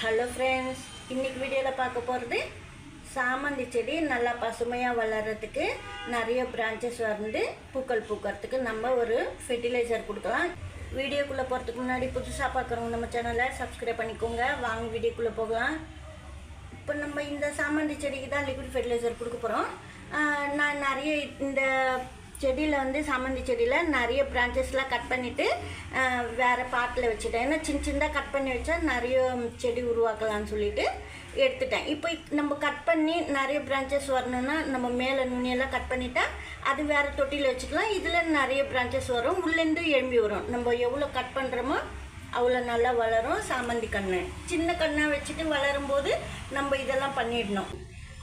Hello friends இன்றைக்கி வீடியோவில் பார்க்க போகிறது சாமந்தி செடி நல்லா பசுமையாக வளர்கிறதுக்கு நிறைய பிரான்ச்சஸ் வந்து பூக்கள் பூக்கிறதுக்கு நம்ம ஒரு ஃபெர்டிலைசர் கொடுக்கலாம். வீடியோக்குள்ளே போகிறதுக்கு முன்னாடி புதுசாக பார்க்குறவங்க நம்ம சேனலை சப்ஸ்கிரைப் பண்ணிக்கோங்க. வாங்க வீடியோக்குள்ளே போகலாம். இப்போ நம்ம இந்த சாமந்தி செடிக்கு தான் லிக்விட் ஃபெர்டிலைசர் கொடுக்க போகிறோம் நான் நிறைய இந்த செடியில் வந்து சாமந்தி செடியில் நிறைய பிரான்ச்சஸ்லாம் கட் பண்ணிவிட்டு வேறு பாட்டில் வச்சுட்டேன். ஏன்னா சின்ன சின்னதாக கட் பண்ணி வச்சா நிறைய செடி உருவாக்கலாம்னு சொல்லிட்டு எடுத்துட்டேன். இப்போ நம்ம கட் பண்ணி நிறைய பிரான்ச்சஸ் வரணும்னா நம்ம மேலே நுனியெல்லாம் கட் பண்ணிட்டா அது வேறு தொட்டியில் வச்சுக்கலாம். இதில் நிறைய பிரான்ச்சஸ் வரும். உள்ளேருந்து எழும்பி வரும். நம்ம எவ்வளோ கட் பண்ணுறோமோ அவ்வளோ நல்லா வளரும் சாமந்தி கன்று சின்ன கண்ணாக வச்சுட்டு வளரும்போது நம்ம இதெல்லாம் பண்ணிடணும்.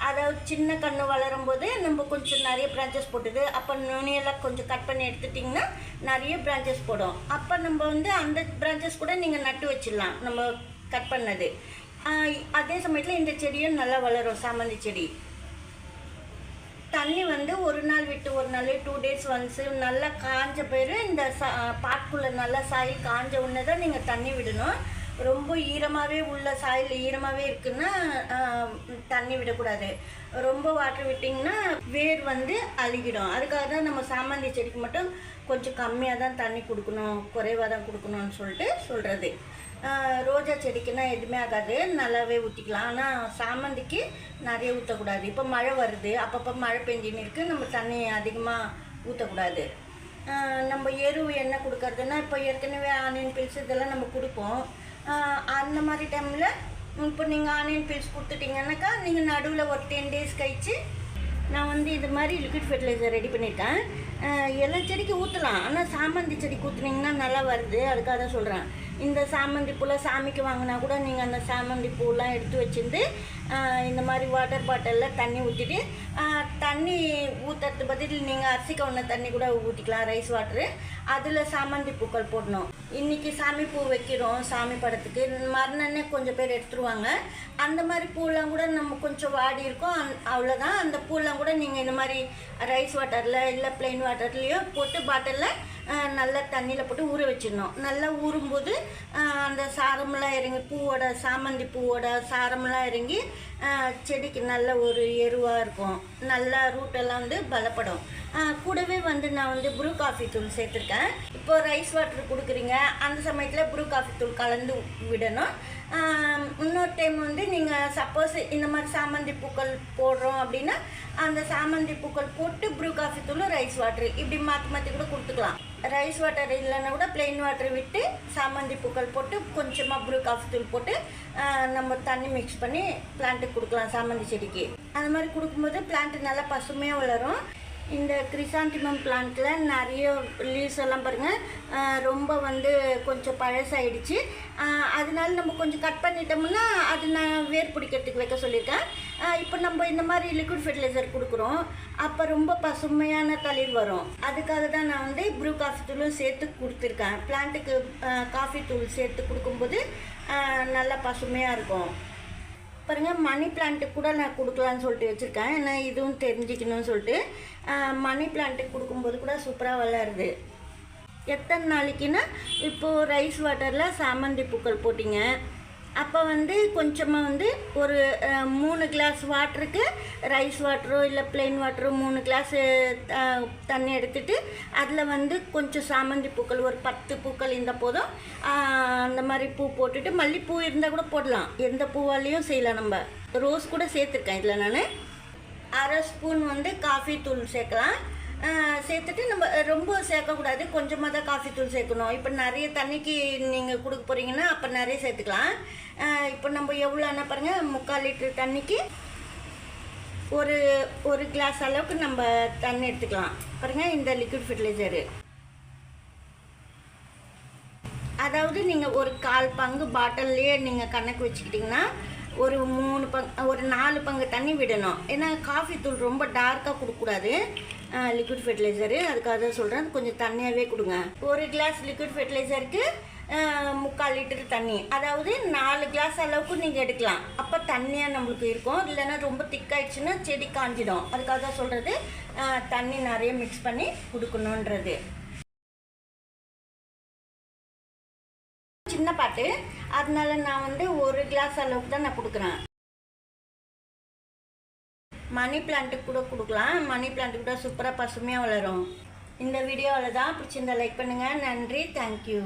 அதாவது சின்ன கன்று வளரும்போது நம்ம கொஞ்சம் நிறைய பிரான்ச்சஸ் போட்டுது அப்போ நுனியெல்லாம் கொஞ்சம் கட் பண்ணி எடுத்துட்டிங்கன்னா நிறைய பிரான்ச்சஸ் போடும். அப்போ நம்ம வந்து அந்த பிரான்ச்சஸ் கூட நீங்கள் நட்டு வச்சிடலாம் நம்ம கட் பண்ணது. அதே சமயத்தில் இந்த செடியும் நல்லா வளரும் சாமந்தி செடி. தண்ணி வந்து ஒரு நாள் விட்டு ஒரு நாள் டூ டேஸ் ஒன்ஸு நல்லா காஞ்ச பேர் இந்த சா பாட்டுக்குள்ளே நல்லா சாயில் காஞ்ச உடனே தான் நீங்கள் தண்ணி விடணும். ரொம்ப ஈரமாகவே உள்ள சாயில் ஈரமாகவே இருக்குன்னா தண்ணி விடக்கூடாது. ரொம்ப வாட்டர் விட்டிங்கன்னா வேர் வந்து அழுகிடும். அதுக்காக தான் நம்ம சாமந்தி செடிக்கு மட்டும் கொஞ்சம் கம்மியாக தான் தண்ணி கொடுக்கணும் குறைவாக தான் கொடுக்கணும்னு சொல்லிட்டு சொல்கிறது ரோஜா செடிக்குன்னா எதுவுமே ஆகாது. நல்லாவே ஊற்றிக்கலாம் ஆனால் சாமந்திக்கு நிறைய ஊற்றக்கூடாது இப்போ மழை வருது. அப்பப்போ மழை பெஞ்சின்னு இருக்குது நம்ம தண்ணி அதிகமாக ஊற்றக்கூடாது நம்ம எரு என்ன கொடுக்கறதுன்னா இப்போ ஏற்கனவே ஆனியன் பில்ஸ் இதெல்லாம் நம்ம கொடுப்போம். அந்த மாதிரி டைமில் இப்போ நீங்கள் ஆன்லைன் பில்ஸ் கொடுத்துட்டிங்கனாக்கா நீங்கள் நடுவில் ஒரு டென் டேஸ் கழிச்சு நான் வந்து இது மாதிரி லிக்விட் ஃபெர்டிலைசர் ரெடி பண்ணியிருக்கேன் எல்லா செடிக்கு ஊற்றலாம் ஆனால் சாமந்தி செடிக்கு ஊற்றுனீங்கன்னா நல்லா வருது. அதுக்காக தான் சொல்கிறேன் இந்த சாமந்தி பூலாம் சாமிக்கு வாங்கினா கூட நீங்கள் அந்த சாமந்தி பூலாம் எடுத்து வச்சிருந்து இந்த மாதிரி வாட்டர் பாட்டிலில் தண்ணி ஊற்றிட்டு தண்ணி ஊற்றுறது பதில் நீங்கள் அரிசி கவுன தண்ணி கூட ஊற்றிக்கலாம் ரைஸ் வாட்டரு அதில் சாமந்தி பூக்கள் போடணும். இன்றைக்கி சாமி பூ வைக்கிறோம் சாமி படத்துக்கு. மறுநாளே கொஞ்சம் பேர் எடுத்துருவாங்க. அந்த மாதிரி பூலாம் கூட நம்ம கொஞ்சம் வாடி இருக்கோம். அந் அவ்வளோதான் அந்த பூலாம் கூட நீங்கள் இந்த மாதிரி ரைஸ் வாட்டரில் இல்லை ப்ளெயின் வாட்டர்லேயோ போட்டு பாட்டிலில் நல்லா தண்ணியில் போட்டு ஊற வச்சிடணும். நல்லா ஊறும்போது அந்த சாரமெல்லாம் இறங்கி பூவோட சாமந்தி பூவோட சாரமெல்லாம் இறங்கி செடிக்கு நல்ல ஒரு எருவாக இருக்கும். நல்லா ரூட்டெல்லாம் வந்து பலப்படும். கூடவே வந்து நான் வந்து ப்ரூ காஃபி தூள் சேர்த்துருக்கேன். இப்போ ரைஸ் வாட்டர் கொடுக்குறீங்க. அந்த சமயத்தில் ப்ரூ காஃபி தூள் கலந்து விடணும். இன்னொரு டைம் வந்து நீங்கள் சப்போஸ் இந்த மாதிரி சாமந்தி பூக்கள் போடுறோம் அப்படின்னா அந்த சாமந்தி பூக்கள் போட்டு ப்ரூ காஃபி தூள் ரைஸ் வாட்டர் இப்படி மாற்றி மாற்றி கூட கொடுத்துக்கலாம். ரைஸ் வாட்டர் இல்லைன்னா கூட பிளெயின் வாட்டர் விட்டு சாமந்தி பூக்கள் போட்டு கொஞ்சமாக ப்ரூ காஃபி தூள் போட்டு நம்ம தண்ணி மிக்ஸ் பண்ணி பிளான்ட்டுக்கு கொடுக்கலாம் சாமந்தி செடிக்கு. அந்த மாதிரி கொடுக்கும்போது பிளான்ட் நல்லா பசுமையாக வளரும். இந்த கிரிசாந்திமம் பிளான்ட்டில் நிறைய லீவ்ஸ் எல்லாம் பாருங்கள் ரொம்ப வந்து கொஞ்சம் பழசாயிடுச்சு. அதனால நம்ம கொஞ்சம் கட் பண்ணிட்டோம்னா அது நான் வேர் பிடிக்கிறதுக்கு வைக்க சொல்லியிருக்கேன். இப்போ நம்ம இந்த மாதிரி லிக்விட் ஃபெர்டிலைசர் கொடுக்குறோம். அப்போ ரொம்ப பசுமையான தளிர் வரும். அதுக்காக தான் நான் வந்து ப்ரூ காஃபி தூளும் சேர்த்து கொடுத்துருக்கேன். பிளான்ட்டுக்கு காஃபி தூள் சேர்த்து கொடுக்கும்போது நல்லா பசுமையாக இருக்கும். பாருங்க மணி பிளான்ட்டுக்கு கூட நான் கொடுக்கலான்னு சொல்லிட்டு வச்சுருக்கேன். ஏன்னா இதுவும் தெரிஞ்சுக்கணும்னு சொல்லிட்டு மணி பிளான்ட்டுக்கு கொடுக்கும்போது கூட சூப்பராக வளருது. எத்தனை நாளைக்குன்னா இப்போது ரைஸ் வாட்டரில் சாமந்தி பூக்கள் போட்டிங்க. அப்போ வந்து கொஞ்சமாக வந்து ஒரு மூணு கிளாஸ் வாட்டருக்கு ரைஸ் வாட்டரோ இல்லை plain வாட்டரோ மூணு கிளாஸ் தண்ணி எடுத்துட்டு அதில் வந்து கொஞ்சம் சாமந்தி பூக்கள் ஒரு பத்து பூக்கள் இந்த போதும். அந்த மாதிரி பூ போட்டுட்டு மல்லிப்பூ இருந்தால் கூட போடலாம். எந்த பூவாலையும் செய்யலாம் நம்ம. ரோஸ் கூட சேர்த்துருக்கேன் இதில் நான். அரை ஸ்பூன் வந்து காஃபி தூள் சேர்க்கலாம். சேர்த்துட்டு நம்ம ரொம்ப சேர்க்கக்கூடாது. கொஞ்சமாக தான் காஃபி தூள் சேர்க்கணும். இப்போ நிறைய தண்ணிக்கு நீங்கள் கொடுக்க போகிறீங்கன்னா அப்போ நிறைய சேர்த்துக்கலாம். இப்போ நம்ம எவ்வளோ என்ன பாருங்கள் முக்கால் லிட்டர் தண்ணிக்கு ஒரு ஒரு கிளாஸ் அளவுக்கு நம்ம தண்ணி எடுத்துக்கலாம். பாருங்கள் இந்த லிக்விட் ஃபெர்டிலைசரு அதாவது நீங்கள் ஒரு கால் பங்கு பாட்டில்லையே நீங்கள் கணக்கு வச்சுக்கிட்டிங்கன்னா ஒரு மூணு பங்கு ஒரு நாலு பங்கு தண்ணி விடணும். ஏன்னா காஃபி தூள் ரொம்ப டார்க்காக கொடுக்கக்கூடாது. லிக்விட் ஃபெர்டிலைசரு அதுக்காக தான் சொல்கிறேன் கொஞ்சம் தண்ணியாகவே கொடுங்க. ஒரு கிளாஸ் லிக்விட் ஃபெர்டிலைசருக்கு முக்கால் லிட்டர் தண்ணி. அதாவது நாலு கிளாஸ் அளவுக்கு நீங்கள் எடுக்கலாம். அப்போ தண்ணியாக நம்மளுக்கு இருக்கும். இல்லைன்னா ரொம்ப திக்காயிடுச்சுன்னா செடி காஞ்சிடும். அதுக்காக தான் சொல்கிறது தண்ணி நிறைய மிக்ஸ் பண்ணி கொடுக்கணுன்றது சின்ன பாட்டு. அதனால நான் வந்து ஒரு கிளாஸ் அளவுக்கு தான் நான் கொடுக்குறேன். மணி பிளான்ட்டுக்கு கூட கொடுக்கலாம். மணி பிளான்ட்டு கூட சூப்பராக பசுமையாக வளரும். இந்த வீடியோவில் தான் பிடிச்சிருந்தா லைக் பண்ணுங்கள் நன்றி. தேங்க்யூ